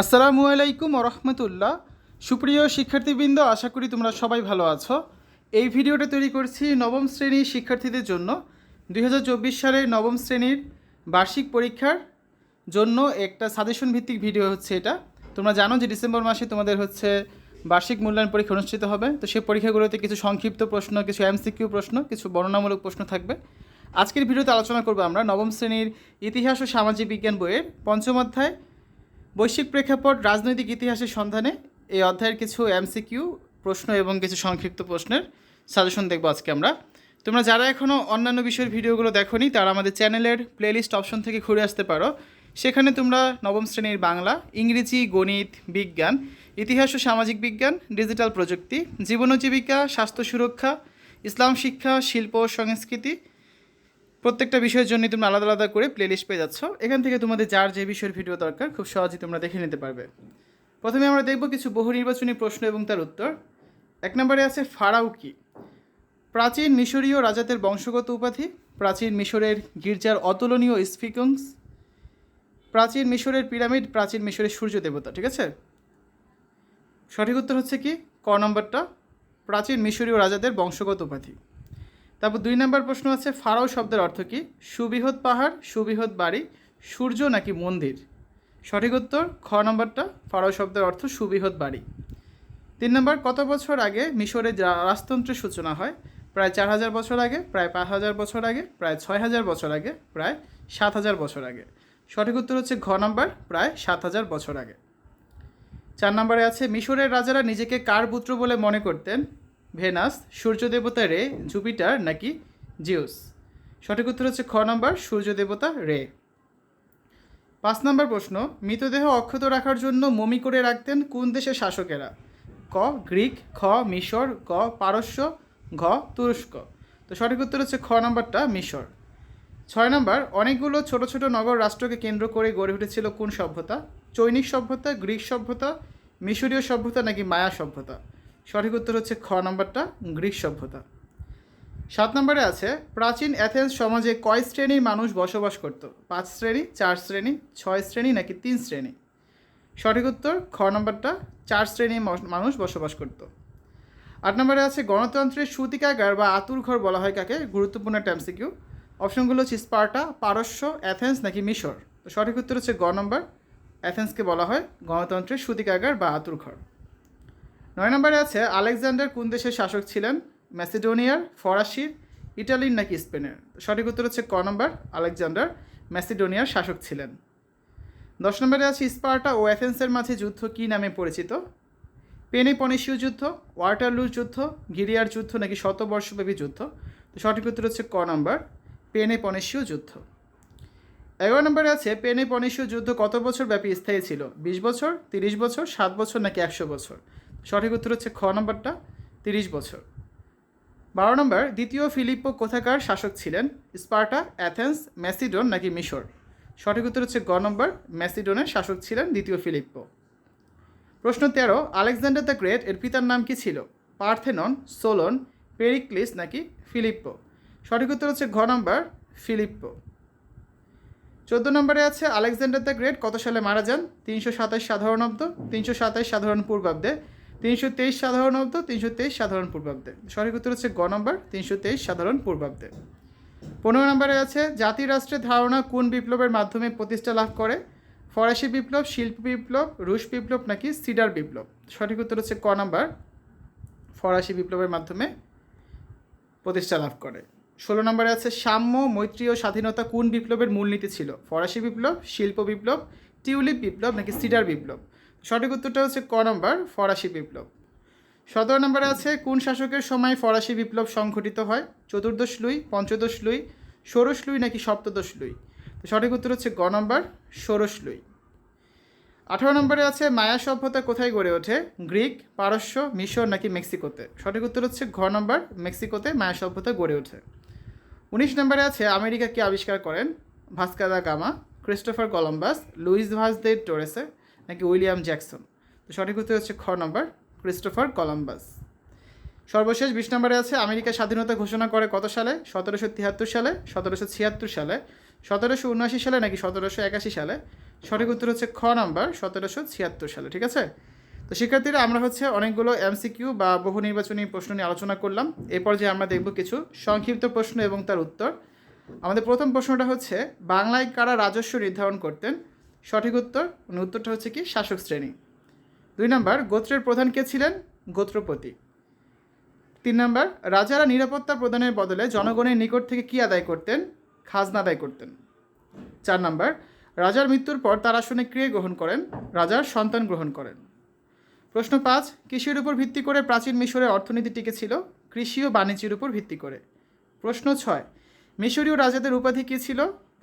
আসসালামু আলাইকুম রহমতুল্লাহ। সুপ্রিয় শিক্ষার্থীবৃন্দ, আশা করি তোমরা সবাই ভালো আছো। এই ভিডিওটা তৈরি করছি নবম শ্রেণির শিক্ষার্থীদের জন্য। দু হাজার চব্বিশ সালের নবম শ্রেণির বার্ষিক পরীক্ষার জন্য একটা সাজেশন ভিত্তিক ভিডিও হচ্ছে এটা। তোমরা জানো যে ডিসেম্বর মাসে তোমাদের হচ্ছে বার্ষিক মূল্যায়ন পরীক্ষা অনুষ্ঠিত হবে। তো সেই পরীক্ষাগুলোতে কিছু সংক্ষিপ্ত প্রশ্ন, কিছু এমসিকিউ প্রশ্ন, কিছু বর্ণনামূলক প্রশ্ন থাকবে। আজকের ভিডিওতে আলোচনা করব আমরা নবম শ্রেণির ইতিহাস ও সামাজিক বিজ্ঞান বইয়ের পঞ্চম অধ্যায়। বৈশ্বিক প্রেক্ষাপট রাজনৈতিক ইতিহাসের সন্ধানে এই অধ্যায়ের কিছু এমসিকিউ, প্রশ্ন এবং কিছু সংক্ষিপ্ত প্রশ্নের সাজেশন দেখব আজকে আমরা। তোমরা যারা এখনও অন্যান্য বিষয়ের ভিডিওগুলো দেখোনি, তারা আমাদের চ্যানেলের প্লেলিস্ট অপশন থেকে ঘুরে আসতে পারো। সেখানে তোমরা নবম শ্রেণির বাংলা, ইংরেজি, গণিত, বিজ্ঞান, ইতিহাস ও সামাজিক বিজ্ঞান ডিজিটাল প্রযুক্তি জীবন জীবিকা স্বাস্থ্য সুরক্ষা, ইসলাম শিক্ষা, শিল্প ও সংস্কৃতি প্রত্যেকটা বিষয়ের জন্য তুমি আলাদা আলাদা করে প্লেলিস্ট পেয়ে যাচ্ছ। এখান থেকে তোমাদের যার যে বিষয়ের ভিডিও দরকার, খুব সহজেই তোমরা দেখে নিতে পারবে। প্রথমে আমরা দেখব কিছু বহু নির্বাচনী প্রশ্ন এবং তার উত্তর। এক নম্বরে আছে ফারাও কি? প্রাচীন মিশরীয় রাজাদের বংশগত উপাধি, প্রাচীন মিশরের গির্জার অতুলনীয় স্ফিকংস প্রাচীন মিশরের পিরামিড, প্রাচীন মিশরের সূর্য দেবতা, ঠিক আছে? সঠিক উত্তর হচ্ছে কি? ক নম্বরটা, প্রাচীন মিশরীয় রাজাদের বংশগত উপাধি। তারপর দুই নম্বর প্রশ্ন আছে, ফারাও শব্দের অর্থ কী? সুবৃহৎ পাহাড়, সুবৃহৎ বাড়ি, সূর্য নাকি মন্দির? সঠিক উত্তর, খ নম্বরটা, ফারাও শব্দের অর্থ সুবৃহৎ বাড়ি। তিন নম্বর, কত বছর আগে মিশরে রাজতন্ত্রের সূচনা হয়? প্রায় চার হাজার বছর আগে, প্রায় পাঁচ হাজার বছর আগে, প্রায় ছয় হাজার বছর আগে, প্রায় সাত হাজার বছর আগে। সঠিক উত্তর হচ্ছে ঘ নম্বর, প্রায় সাত হাজার বছর আগে। চার নম্বরে আছে, মিশরের রাজারা নিজেকে কার পুত্র বলে মনে করতেন? ভেনাস সূর্য দেবতা রে, জুপিটার নাকি জিউস? সঠিক উত্তর হচ্ছে খ নম্বর সূর্য দেবতা রে। পাঁচ নম্বর প্রশ্ন, মৃতদেহ অক্ষত রাখার জন্য মমি করে রাখতেন কোন দেশের শাসকেরা? ক, গ্রিক, খ, মিশর, গ, পারস্য, ঘ, তুরস্ক। তো সঠিক উত্তর হচ্ছে খ নম্বরটা, মিশর। ছয় নম্বর, অনেকগুলো ছোট ছোট নগর রাষ্ট্রকে কেন্দ্র করে গড়ে উঠেছিল কোন সভ্যতা? চৈনিক সভ্যতা, গ্রিক সভ্যতা, মিশরীয় সভ্যতা নাকি মায়া সভ্যতা? সঠিক উত্তর হচ্ছে খ নম্বরটা, গ্রিক সভ্যতা। সাত নম্বরে আছে, প্রাচীন অ্যাথেন্স সমাজে কয় শ্রেণির মানুষ বসবাস করত? পাঁচ শ্রেণি, চার শ্রেণি, ছয় শ্রেণি নাকি তিন শ্রেণি? সঠিক উত্তর, খ নম্বরটা, চার শ্রেণির মানুষ বসবাস করত। আট নম্বরে আছে, গণতন্ত্রের সুতিকাগার বা আতুর ঘর বলা হয় কাকে? গুরুত্বপূর্ণ একটা অপশনগুলো হচ্ছে স্পার্টা, পারস্য, অ্যাথেন্স নাকি মিশর? তো সঠিক উত্তর হচ্ছে গ নম্বর, অ্যাথেন্সকে বলা হয় গণতন্ত্রের সুতিকাগার বা আতুর ঘর। নয় নম্বরে আছে, আলেকজান্ডার কোন দেশের শাসক ছিলেন? ম্যাসিডোনিয়ার ফরাসির ইটালির নাকি স্পেনের? সঠিক উত্তর হচ্ছে ক নম্বর, আলেকজান্ডার ম্যাসিডোনিয়ার শাসক ছিলেন। দশ নম্বরে আছে, স্পার্টা ও অ্যাথেন্সের মাঝে যুদ্ধ কী নামে পরিচিত? পেনেপনেশীয় যুদ্ধ, ওয়াটারলুর যুদ্ধ, গিরিয়ার যুদ্ধ নাকি শতবর্ষব্যাপী যুদ্ধ? তো সঠিক উত্তর হচ্ছে ক নম্বর পেনেপনেশীয় যুদ্ধ। এগারো নম্বরে আছে পেনেপনেশীয় যুদ্ধ কত বছর ব্যাপী স্থায়ী ছিল? বিশ বছর, তিরিশ বছর, সাত বছর নাকি একশো বছর? সঠিক উত্তর হচ্ছে খ নম্বরটা, তিরিশ বছর। বারো নম্বর, দ্বিতীয় ফিলিপ্পো কোথাকার শাসক ছিলেন? স্পার্টা, অ্যাথেন্স, ম্যাসিডোন নাকি মিশর? সঠিক উত্তর হচ্ছে গ নম্বর, ম্যাসিডোনের শাসক ছিলেন দ্বিতীয় ফিলিপ্পো প্রশ্ন তেরো, আলেকজান্ডার দ্য গ্রেট, এর পিতার নাম কি ছিল? পার্থেনন, সোলন, পেরিক্লিস নাকি ফিলিপ্পো সঠিক উত্তর হচ্ছে ঘ নম্বর ফিলিপ্পো চোদ্দ নম্বরে আছে, আলেকজান্ডার দ্য গ্রেট কত সালে মারা যান? তিনশো সাতাশ সাধারণাব্দ, তিনশো সাতাশ সাধারণ পূর্বাব্দে। তিনশো তেইশ সাধারণাব্দ তিনশো তেইশ সাধারণ পূর্বাব্দে। সঠিক উত্তর হচ্ছে গ নম্বর, তিনশো তেইশ সাধারণ পূর্বাব্দে। পনেরো নম্বরে আছে জাতি রাষ্ট্রের ধারণা কোন বিপ্লবের মাধ্যমে প্রতিষ্ঠা লাভ করে? ফরাসি বিপ্লব, শিল্প বিপ্লব, রুশ বিপ্লব নাকি সিডার বিপ্লব? সঠিক উত্তর হচ্ছে ক নাম্বার, ফরাসি বিপ্লবের মাধ্যমে প্রতিষ্ঠা লাভ করে। ষোলো নম্বরে আছে, সাম্য, মৈত্রী ও স্বাধীনতা কোন বিপ্লবের মূলনীতি ছিল? ফরাসি বিপ্লব, শিল্প বিপ্লব, টিউলিপ বিপ্লব নাকি সিডার বিপ্লব? সঠিক উত্তরটা হচ্ছে ক নম্বর, ফরাসি বিপ্লব। সতেরো নম্বরে আছে, কোন শাসকের সময় ফরাসি বিপ্লব সংঘটিত হয়? চতুর্দশ লুই, পঞ্চদশ লুই, ষোড়শ লুই নাকি সপ্তদশ লুই? তো সঠিক উত্তর হচ্ছে গ নম্বর, ষোড়শ লুই। আঠারো নম্বরে আছে, মায়া সভ্যতা কোথায় গড়ে ওঠে? গ্রিক, পারস্য, মিশর নাকি মেক্সিকোতে? সঠিক উত্তর হচ্ছে ঘ নম্বর, মেক্সিকোতে মায়া সভ্যতা গড়ে ওঠে। উনিশ নম্বরে আছে, আমেরিকা কে আবিষ্কার করেন? Vasco da Gama, Christopher Columbus, Luis Vaz de Torres. নাকি উইলিয়াম জ্যাকসন? তো সঠিক উত্তর হচ্ছে খ নম্বর, ক্রিস্টোফার কলম্বাস। সর্বশেষ বিশ নম্বরে আছে, আমেরিকা স্বাধীনতা ঘোষণা করে কত সালে? সতেরোশো তিয়াত্তর সালে, সতেরোশো ছিয়াত্তর সালে, সতেরোশো উনআশি সালে নাকি সতেরোশো একাশি সালে? সঠিক উত্তর হচ্ছে খ নাম্বার, সতেরোশো ছিয়াত্তর সালে, ঠিক আছে? তো শিক্ষার্থীরা, আমরা হচ্ছে অনেকগুলো এমসিকিউ বা বহু নির্বাচনী প্রশ্ন নিয়ে আলোচনা করলাম। এরপর যে আমরা দেখব কিছু সংক্ষিপ্ত প্রশ্ন এবং তার উত্তর। আমাদের প্রথম প্রশ্নটা হচ্ছে, বাংলায় কারা রাজস্ব নির্ধারণ করতেন? সঠিক উত্তর মানে উত্তরটা হচ্ছে কি? শাসক শ্রেণি। দুই নম্বর, গোত্রের প্রধান কে ছিলেন? গোত্রপতি। তিন নম্বর, রাজারা নিরাপত্তা প্রদানের বদলে জনগণের নিকট থেকে কী আদায় করতেন? খাজনা আদায় করতেন। চার নম্বর, রাজার মৃত্যুর পর তার আসনে ক্রিয়া গ্রহণ করেন? রাজার সন্তান গ্রহণ করেন। প্রশ্ন পাঁচ, কৃষির উপর ভিত্তি করে প্রাচীন মিশরের অর্থনীতি টিকে ছিল? কৃষি ও বাণিজ্যের উপর ভিত্তি করে। প্রশ্ন ছয়, মিশরীয় রাজাদের উপাধি কী ছিল?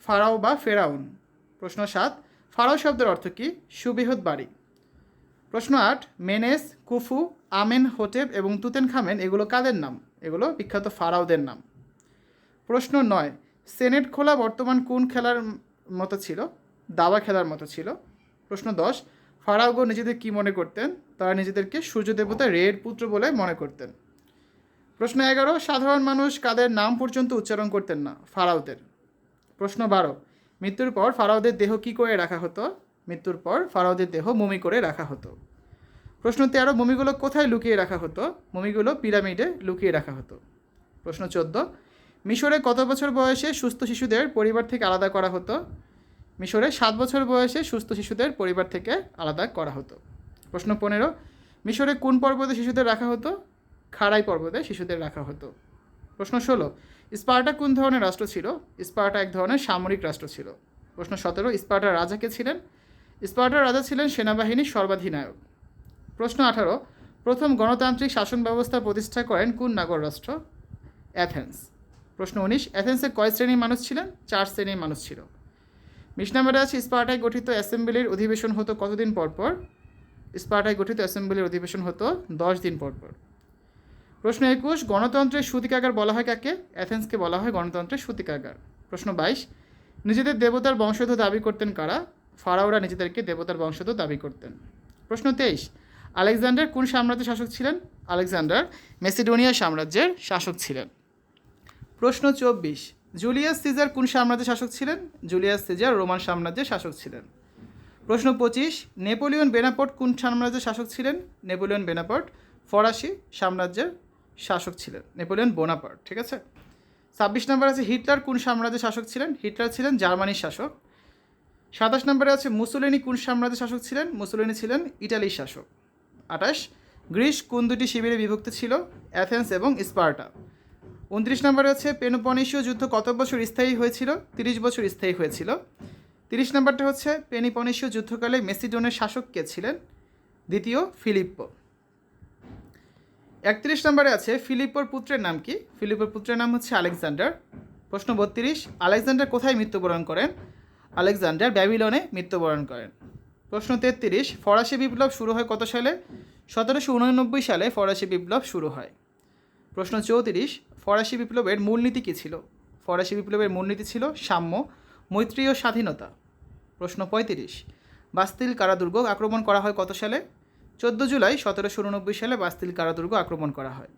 ফারাও বা ফেরাউন। প্রশ্ন সাত ফারাও শব্দের অর্থ কী? সুবৃহৎ বাড়ি। প্রশ্ন আট, মেনেস, কুফু, আমেন হোটেপ এবং তুতেন খামেন এগুলো কাদের নাম? এগুলো বিখ্যাত ফারাওদের নাম। প্রশ্ন নয়, সেনেট খোলা বর্তমান কোন খেলার মতো ছিল? দাবা খেলার মতো ছিল। প্রশ্ন দশ ফারাওগো নিজেদের কি মনে করতেন? তারা নিজেদেরকে সূর্য দেবতা রের পুত্র বলে মনে করতেন। প্রশ্ন এগারো, সাধারণ মানুষ কাদের নাম পর্যন্ত উচ্চারণ করতেন না? ফারাওদের। প্রশ্ন বারো মৃত্যুর পর ফারাওদের দেহ কী করে রাখা হতো? মৃত্যুর পর ফারাওদের দেহ মমি করে রাখা হতো। প্রশ্ন তেরো মমিগুলো কোথায় লুকিয়ে রাখা হতো? মমিগুলো পিরামিডে লুকিয়ে রাখা হতো। প্রশ্ন চোদ্দ, মিশরে কত বছর বয়সে সুস্থ শিশুদের পরিবার থেকে আলাদা করা হতো? মিশরে সাত বছর বয়সে সুস্থ শিশুদের পরিবার থেকে আলাদা করা হতো। প্রশ্ন পনেরো, মিশরে কোন পর্বতে শিশুদের রাখা হতো? খাড়াই পর্বতে শিশুদের রাখা হতো। প্রশ্ন ষোলো স্পার্টা কোন ধরনের রাষ্ট্র ছিল? স্পার্টা এক ধরনের সামরিক রাষ্ট্র ছিল। প্রশ্ন সতেরো স্পার্টার রাজা কে ছিলেন? স্পার্টার রাজা ছিলেন সেনাবাহিনীর সর্বাধিনায়ক। প্রশ্ন আঠারো, প্রথম গণতান্ত্রিক শাসন ব্যবস্থা প্রতিষ্ঠা করেন কোন নাগর রাষ্ট্র? অ্যাথেন্স। প্রশ্ন উনিশ, অ্যাথেন্সে কয় শ্রেণির মানুষ ছিলেন? চার শ্রেণির মানুষ ছিল। বিশ আছে, স্পার্টায় গঠিত অ্যাসেম্বলির অধিবেশন হতো কতদিন পর পর স্পার্টায় গঠিত অ্যাসেম্বলির অধিবেশন হতো দশ দিন পর পর প্রশ্ন একুশ, গণতন্ত্রের সূতিকাগার বলা হয় কাকে? অ্যাথেন্সকে বলা হয় গণতন্ত্রের সূতিকাগার। প্রশ্ন বাইশ, নিজেদের দেবতার বংশধর দাবি করতেন কারা? ফারাওরা নিজেদেরকে দেবতার বংশধর দাবি করতেন। প্রশ্ন তেইশ, আলেকজান্ডার কোন সাম্রাজ্যের শাসক ছিলেন? আলেকজান্ডার মেসিডোনিয়া সাম্রাজ্যের শাসক ছিলেন। প্রশ্ন চব্বিশ, জুলিয়াস সিজার কোন সাম্রাজ্যের শাসক ছিলেন? জুলিয়াস সিজার রোমান সাম্রাজ্যের শাসক ছিলেন। প্রশ্ন পঁচিশ, নেপোলিয়ন বেনাপট কোন সাম্রাজ্যের শাসক ছিলেন? নেপোলিয়ন বেনাপট ফরাসি সাম্রাজ্যের শাসক ছিলেন, নেপোলিয়ন বোনাপার্ট, ঠিক আছে? ছাব্বিশ নম্বর আছে হিটলার, কোন সাম্রাজ্যের শাসক ছিলেন? হিটলার ছিলেন জার্মানির শাসক। সাতাশ নম্বরে আছে মুসোলিনি, কোন সাম্রাজ্যের শাসক ছিলেন? মুসোলিনি ছিলেন ইটালির শাসক। আঠাশ, গ্রিস কোন দুটি শিবিরে বিভক্ত ছিল? অ্যাথেন্স এবং স্পার্টা। উনত্রিশ নম্বরে আছে পেনোপনিসীয় যুদ্ধ কত বছর স্থায়ী হয়েছিল? তিরিশ বছর স্থায়ী হয়েছিল। তিরিশ নম্বরটা হচ্ছে পেনিপনিসীয় যুদ্ধকালে মেসিডোনের শাসক কে ছিলেন? দ্বিতীয় ফিলিপ্পো। একত্রিশ নম্বরে আছে ফিলিপ্পোর পুত্রের নাম কি? ফিলিপ্পোর পুত্রের নাম হচ্ছে আলেকজান্ডার। প্রশ্ন বত্রিশ, আলেকজান্ডার কোথায় মৃত্যুবরণ করেন? আলেকজান্ডার ব্যাবিলনে মৃত্যুবরণ করেন। প্রশ্ন তেত্রিশ, ফরাসি বিপ্লব শুরু হয় কত সালে? সতেরোশো উননব্বই সালে ফরাসি বিপ্লব শুরু হয়। প্রশ্ন চৌত্রিশ, ফরাসি বিপ্লবের মূলনীতি কী ছিল? ফরাসি বিপ্লবের মূলনীতি ছিল সাম্য, মৈত্রী ও স্বাধীনতা। প্রশ্ন পঁয়ত্রিশ, বাস্তিল কারাদুর্গ আক্রমণ করা হয় কত সালে? চোদ্দ জুলাই সতেরোশো উননব্বই সালে বাস্তিল কারাদুর্গ আক্রমণ করা হয়।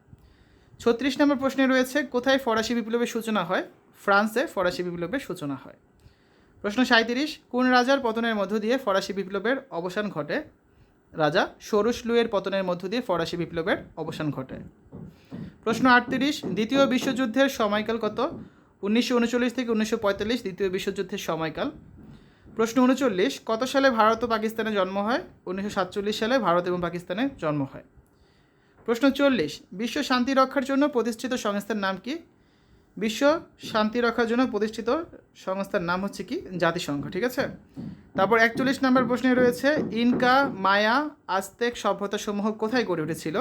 ছত্রিশ নম্বর প্রশ্নে রয়েছে, কোথায় ফরাসি বিপ্লবের সূচনা হয়? ফ্রান্সে ফরাসি বিপ্লবের সূচনা হয়। প্রশ্ন সাঁত্রিশ কোন রাজার পতনের মধ্য দিয়ে ফরাসি বিপ্লবের অবসান ঘটে? রাজা সরুস লুয়ের পতনের মধ্য দিয়ে ফরাসি বিপ্লবের অবসান ঘটে। প্রশ্ন আটত্রিশ, দ্বিতীয় বিশ্বযুদ্ধের সময়কাল কত? উনিশশো উনচল্লিশ থেকে উনিশশো পঁয়তাল্লিশ দ্বিতীয় বিশ্বযুদ্ধের সময়কাল। প্রশ্ন উনচল্লিশ, কত সালে ভারত ও পাকিস্তানে জন্ম হয়? উনিশশো সাতচল্লিশ সালে ভারত এবং পাকিস্তানে জন্ম হয়। প্রশ্ন চল্লিশ, বিশ্ব শান্তি রক্ষার জন্য প্রতিষ্ঠিত সংস্থার নাম কি? বিশ্ব শান্তি রক্ষার জন্য প্রতিষ্ঠিত সংস্থার নাম হচ্ছে কি? জাতিসংঘ, ঠিক আছে? তারপর একচল্লিশ নম্বর প্রশ্নে রয়েছে, ইনকা মায়া আস্তেক সভ্যতাসমূহ কোথায় গড়ে উঠেছিল?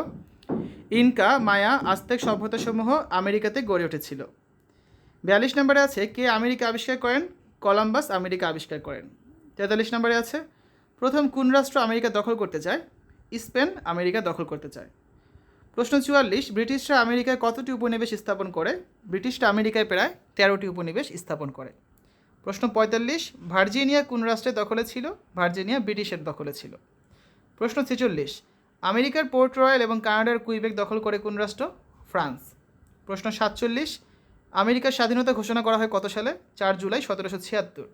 ইনকা মায়া আস্তেক সভ্যতাসমূহ আমেরিকাতে গড়ে উঠেছিল। বিয়াল্লিশ নম্বরে আছে, কে আমেরিকা আবিষ্কার করেন? কলাম্বাস আমেরিকা আবিষ্কার করেন। তেতাল্লিশ নম্বরে আছে, প্রথম কোন রাষ্ট্র আমেরিকা দখল করতে চায়? স্পেন আমেরিকা দখল করতে চায়। প্রশ্ন চুয়াল্লিশ, ব্রিটিশরা আমেরিকায় কতটি উপনিবেশ স্থাপন করে? ব্রিটিশরা আমেরিকায় প্রায় তেরোটি উপনিবেশ স্থাপন করে। প্রশ্ন পঁয়তাল্লিশ, ভার্জিনিয়া কোন রাষ্ট্রের দখলে ছিল? ভার্জিনিয়া ব্রিটিশের দখলে ছিল। প্রশ্ন ছেচল্লিশ, আমেরিকার পোর্ট রয়্যাল এবং কানাডার কুইবেক দখল করে কোন রাষ্ট্র? ফ্রান্স। প্রশ্ন সাতচল্লিশ আমেরিকার স্বাধীনতা ঘোষণা করা হয় কত সালে? চার জুলাই সতেরোশো ছিয়াত্তর।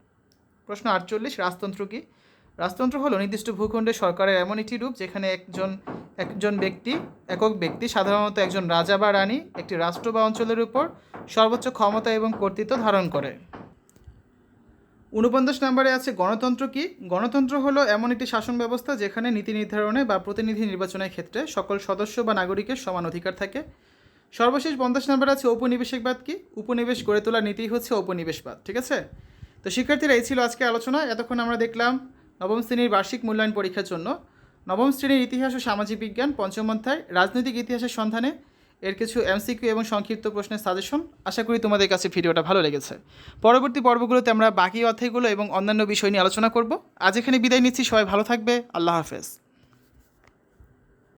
প্রশ্ন আটচল্লিশ, রাজতন্ত্র কি? রাজতন্ত্র হলো নির্দিষ্ট ভূখণ্ডে সরকারের এমন একটি রূপ যেখানে একজন একজন ব্যক্তি, একক ব্যক্তি, সাধারণত একজন রাজা বা রানী, একটি রাষ্ট্র বা অঞ্চলের উপর সর্বোচ্চ ক্ষমতা এবং কর্তৃত্ব ধারণ করে। উনপঞ্চাশ নম্বরে আছে গণতন্ত্র কি? গণতন্ত্র হলো এমন একটি শাসন ব্যবস্থা যেখানে নীতি নির্ধারণে বা প্রতিনিধি নির্বাচনের ক্ষেত্রে সকল সদস্য বা নাগরিকের সমান অধিকার থাকে। সর্বশেষ পঞ্চাশ নম্বরে আছে উপনিবেশিকবাদ কি? উপনিবেশ গড়ে তোলার নীতি হচ্ছে উপনিবেশবাদ ঠিক আছে? তো শিক্ষার্থীরা এই ছিল আজকে আলোচনা। এতক্ষণ আমরা দেখলাম নবম শ্রেণির বার্ষিক মূল্যায়ন পরীক্ষার জন্য। নবম শ্রেণির ইতিহাস ও সামাজিক বিজ্ঞান, পঞ্চম অধ্যায়, রাজনৈতিক ইতিহাসের সন্ধানে এর কিছু এমসিকিউ এবং সংক্ষিপ্ত প্রশ্নের সাজেশন। আশা করি তোমাদের কাছে ভিডিওটা ভালো লেগেছে। পরবর্তী পর্বগুলোতে আমরা বাকি অধ্যায়গুলো এবং অন্যান্য বিষয় নিয়ে আলোচনা করব। আজ এখানে বিদায় নিচ্ছি। সবাই ভালো থাকবে। আল্লাহ হাফেজ।